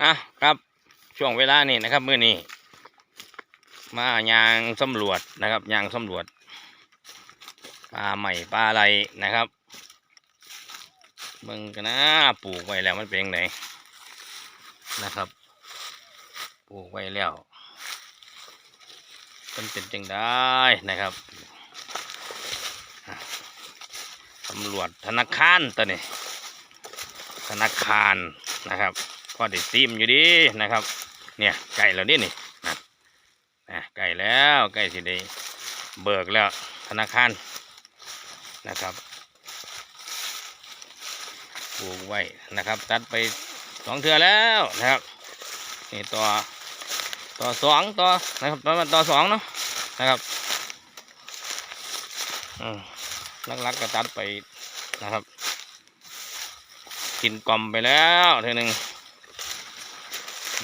อะครับช่วงเวลานี่นะครับมื้อนี้มายางสำรวจนะครับยางสำรวจปลาใหม่ปลาอะไรนะครับเบิ่งกันนะปลูกไว้แล้วมันเป็นยังไงนะครับ ปลูกไว้แล้วมันเป็นจังได้นะครับอะสำรวจธนาคารตัวนี้ธนาคารนะครับ อได้ซิมอยู่ดีนะครับ เนี่ยไก่แล้วนี่นี่นะไก่แล้วไก่สิได้เบิกแล้วธนาคารนะครับปลูกไว้นะครับ ตัดไปสองเทือแล้วนะครับนี่ต่อต่อสองต่อนะครับประมาณต่อสองเนาะนะครับอืมลักก็ตัดไปนะครับ กินกลมไปแล้วเทีหนึ่ง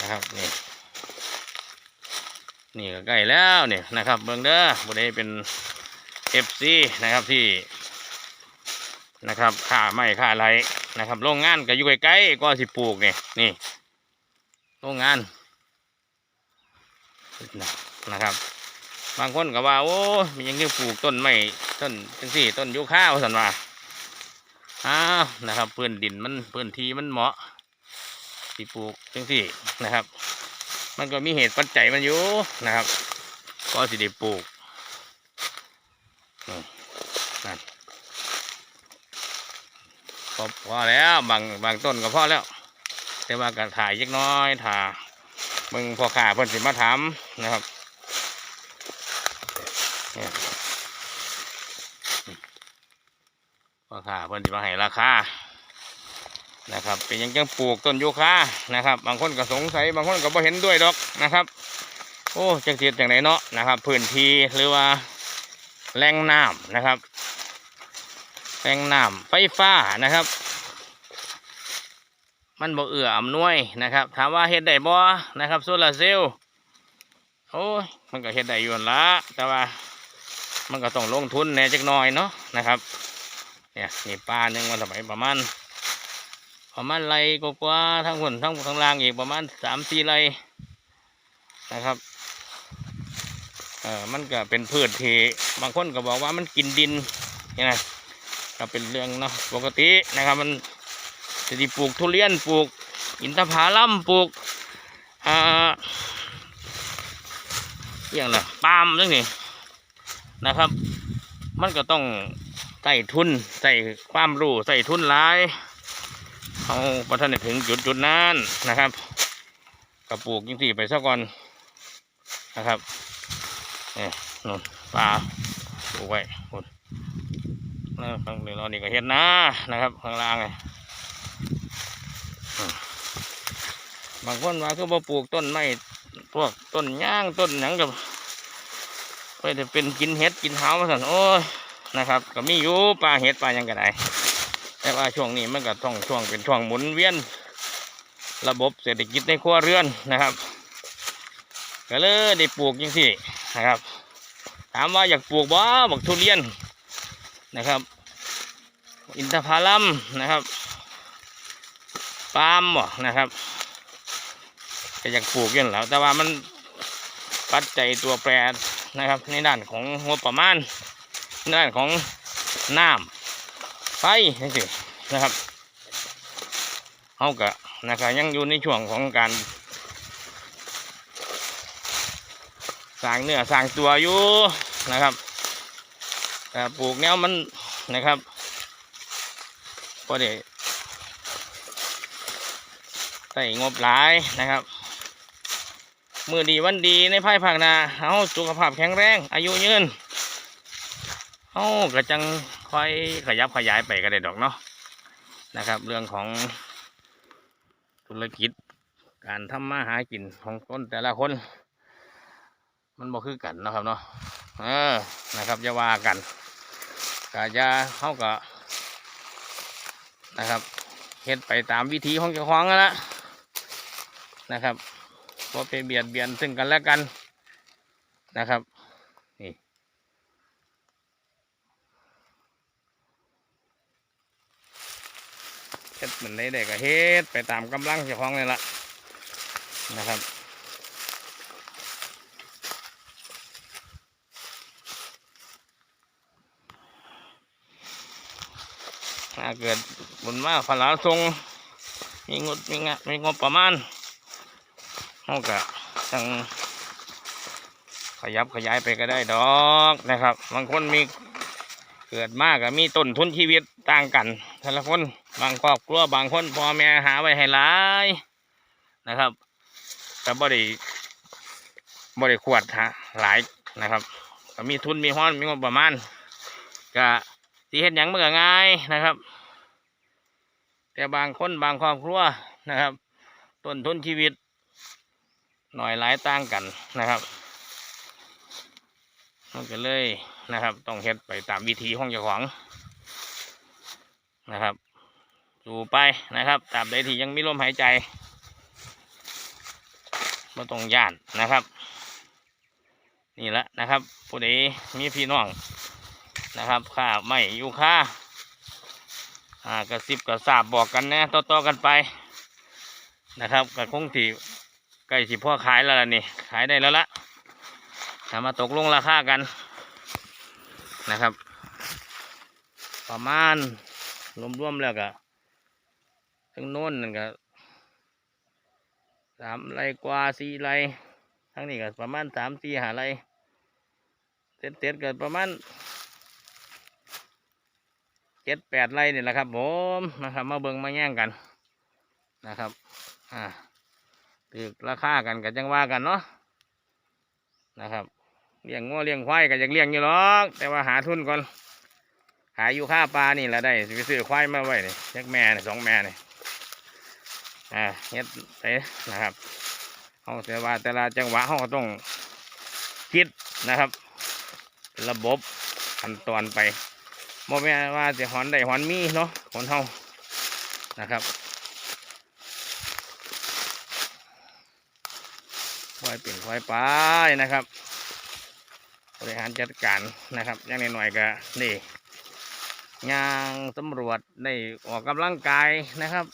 นะครับนี่นี่ก็ใกล้แล้วเนี่ยนะครับเบิ่งเด้อบุได้เป็นเอฟซีนะครับที่นะครับค่าไม้ค่าอะไรนะครับโรงงานก็อยู่ใกล้ๆก็สิปลูกนี่นี่โรงงานนะครับ บางคนก็ว่าโอ้มียังที่ปลูกต้นไม้ต้นจังสี่ต้นยูคาว่าสันว่าอ้าวนะครับพื้นดินมันพื้นที่มันเหมาะ ที่ปลูกจังสี่นะครับ มันก็มีเหตุปัจจัยมันอยู่นะครับ ก็สิได้ปลูกนั่นพอพอแล้วบางบางต้นก็พอแล้ว แต่ว่าก็ถ่ายเล็กน้อยถ่ามึงพอขาเพิ่นสิมาถามนะครับพอขาเพิ่นสิมาให้ราคา นะครับเป็นยังจังปลูกต้นโยคานะครับ บางคนก็สงสัยบางคนก็บ่เห็นด้วยดอกนะครับ โอ้จังเสียจังไหนเนาะนะครับ พื้นที่หรือว่าแหล่งน้ำนะครับแหล่งน้ำไฟฟ้านะครับ มันบ่เอื้ออำนวยนะครับ ถามว่าเฮ็ดได้บ่นะครับโซลาร์เซลล์โอ้ยมันก็เฮ็ดได้อยู่นั่นละแต่ว่ามันก็ต้องลงทุนแน่จักหน่อยเนาะนะครับ เนี่ยนี่ปลาหนึ่งวันสมัยประมาณ ประมาณไรกว่าทั้งคนทั้งข้างล่างอีกประมาณสามสี่ไรนะครับเออมันก็เป็นพืชที่บางคนก็บอกว่ามันกินดินนี่นะก็เป็นเรื่องเนาะปกตินะครับ มันจะดีปลูกทุเรียนปลูก อินทผลัมปลูกอ่าอย่างน่ะปาล์มเรื่องนี้นะครับ มันก็ต้องใส่ทุนใส่ความรู้ใส่ทุนหลาย เอาพอท่านถึงจุดจุดนั้นนะครับกระปลูกยิ่งสี่ไปซะก่อนนะครับนี่นนปลาปลูกไว้นู่นแล้วข้างบนเรานี่ก็เห็นนะนะครับ ข้างล่างไงบางคนว่าคือบ่ปลูกต้นไม้พวกต้นย่างต้นหยังกับไปจะเป็นกินเห็ดกินหามาสั่นโอ้ยนะครับ ก็มีอยู่ปลาเห็ดปลายังก็ได้ แต่ว่าช่วงนี้มันก็ต้องช่วงเป็นช่วงหมุนเวียน ระบบเศรษฐกิจในครัวเรือนนะครับก็เลยได้ปลูกยังที่นะครับ ถามว่าอยากปลูกบ่บอกทุเรียนนะครับ อินทผลัมนะครับปาล์มบ่นะครับก็อยากปลูกยันแหล้วแต่ว่ามันปัจจัยตัวแปรนะครับ ในด้านของงบประมาณในด้านของน้ำไฟนี่สิ นะครับเขากะนะครับยังอยู่ในช่วงของการสร้างเนื้อสร้างตัวอยู่นะครับแต่ปลูกแนวมันนะครับก็ได้ใส่งบหลายนะครับ มือดีวันดีในภายภาคนาเอาสุขภาพแข็งแรง อายุยืนเอากระจังค่อยขยับขยายไปก็ได้ดอกเนาะ นะครับ เรื่องของธุรกิจ การทำมาหากินของคนแต่ละคน มันบ่คือกันนะครับเนาะเออนะครับจะว่ากันกาจะเขาก็นะครับเฮ็ดไปตามวิธีของเจ้าของนั่นละนะครับพอไปเบียดเบียนซึ่งกันและกันนะครับ เฮ็ดเหมือนได้ก็เฮ็ดไปตามกำลังเจ้าของนี่ละนะครับถ้าเกิดบุญมากพลาทรงมีงดมีงะมีงบประมาณเขาก็จังขยับขยายไปก็ได้ดอกนะครับ บางคนมี เกิดมากก็มีต้นทุนชีวิตต่างกันแต่ละคนบางครอบครัวบางคนพ่อแม่หาไว้ให้หลายนะครับแต่บ่ได้บ่ได้ขวดหาหลายนะครับก็มีทุนมีห้อนมีงบประมาณก็สิเฮ็ดหยังมันก็ง่ายนะครับ แต่บางคนบางครอบครัวนะครับต้นทุนชีวิต หน่อยหลายต่างกันนะครับมันก็เลย นะครับ ต้องเฮ็ดไปตามวิธีของเจ้าของนะครับสู่ไปนะครับตาบใดที่ยังมีลมหายใจม่ต้องย่านนะครับ นี่ละนะครับผู้ใดมีพี่น้องนะครับค่าไม่อยู่ค่าอ่ากระซิบกระซาบบอกกันนะต่อๆกันไปนะครับก็คงที่ใกล้สิพ่อขายแล้วล่ะนี่ขายได้แล้วละถ้ามาตกลงราคากัน นะครับ ประมาณรวมๆแล้วก็ทั้งโน้นนั่นก็สามไรกว่าสี่ไรทั้งนี้ก็ประมาณสามสี่หาไรเต็ดๆก็ประมาณเจ็ดแปดไรนี่แหละครับผมนะครับ มาเบิ่งมาแย่งกันนะครับอ่าถือราคากันกันจังว่ากันเนาะนะครับ เลี้ยงงัวเลี้ยงควายก็ยังเลี้ยงอยู่หรอกแต่ว่าหาทุนก่อนหาอยู่ค่าปลานี่แหละได้ไปซื้อควายมาไว้นี่ยักแม่นี่สองแม่นี่อ่าเฮ็ดไปนะครับเอาแต่ว่าแต่ละจังหวะเขาก็ต้องคิดนะครับ ระบบขั้นตอนไปบ่แม่นว่าจะหอนได้หอนมีเนาะคนเฮานะครับคอยเป็นคอยไปนะครับ บริหารจัดการนะครับอย่างน้อยๆก็นี่ย่างตำรวจได้ออกกำลังกายนะครับ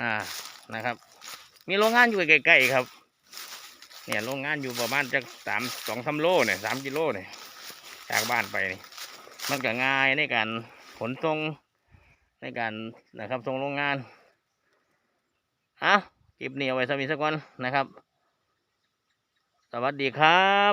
อ่านะครับ มีโรงงานอยู่ใกล้ๆครับ เนี่ยโรงงานอยู่ประมาณจะสามสองสามโลเนี่ยสามกิโลเนี่ยจากบ้านไปนี่มันก็ง่ายในการขนส่งในการนะครับส่งโรงงานอะคลิปนี้เอาไว้สมีสักวันนะครับ สวัสดีครับ